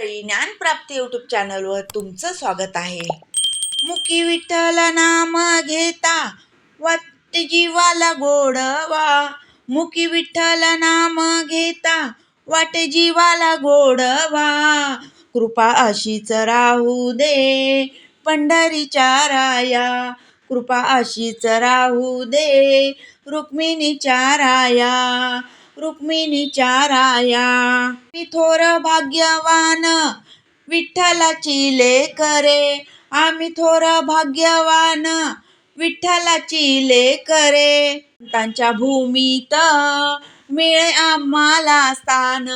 ज्ञानप्राप्ती YouTube चॅनलवर तुमचं स्वागत आहे. मुकी विठ्ठल नाम घेता वाट जीवाला गोडवा. मुकी विठ्ठल नाम घेता वाट जीवाला गोडवा. कृपा अशीच राहू दे पंढरीच्या राया. कृपा अशीच राहू दे रुक्मिणीच्या राया. रुक्मिणीच्या राया. मी थोर भाग्यवान विठ्ठलाची लेकरे. आम्ही थोर भाग्यवान विठ्ठलाची लेकरे. संतांच्या भूमीत मिळे आम्हाला स्थान.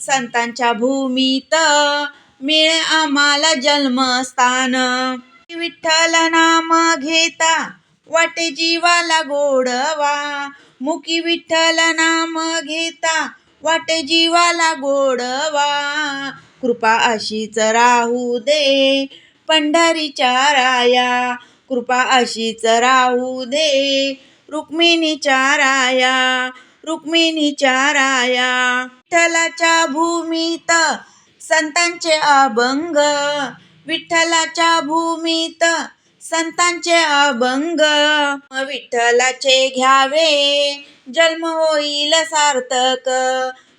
संतांच्या भूमीत मिळे आम्हाला जन्मस्थान. विठ्ठल नाम घेता वाटे जीवाला गोडवा. मुकी विठ्ठल नाम घेता वाटे जीवाला गोडवा. कृपा अशीच राहू दे पंढरीच्या राया. कृपा अशीच राहू दे रुक्मिणीच्या राया रुक्मिणीच्या राया. विठ्ठलाच्या भूमीत संतांचे अभंग विठ्ठलाच्या भूमीत संतांचे अभंग विठ्ठलाचे घ्यावे. जन्म होईल सार्थक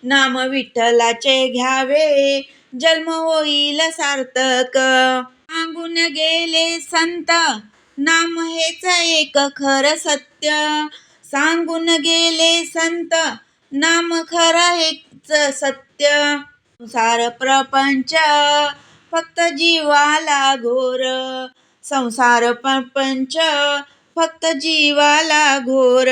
नाम विठ्ठलाचे घ्यावे. जन्म होईल सार्थक. सांगून गेले संत नाम हेच एक खर सत्य. सांगून गेले संत नाम खर हेच सत्य. संसार प्रपंच फक्त जीवाला घोर. संसार प्रपंच फक्त जीवाला घोर.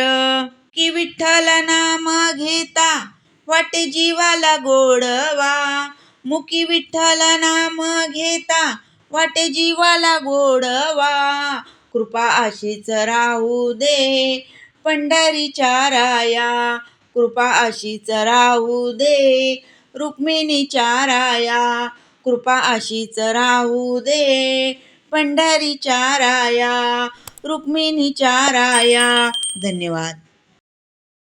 की विठ्ठल नाम घेता वाटे जीवाला गोडवा. मुकी विठ्ठल नाम घेता वाटे जीवाला गोडवा. कृपा अशीच राहू दे पंढरीच्या राया. कृपा अशीच राहू दे रुक्मिणीच्या राया. कृपा अशीच राहू दे पंढरीच्या राया रुक्मिणीच्या राया. धन्यवाद.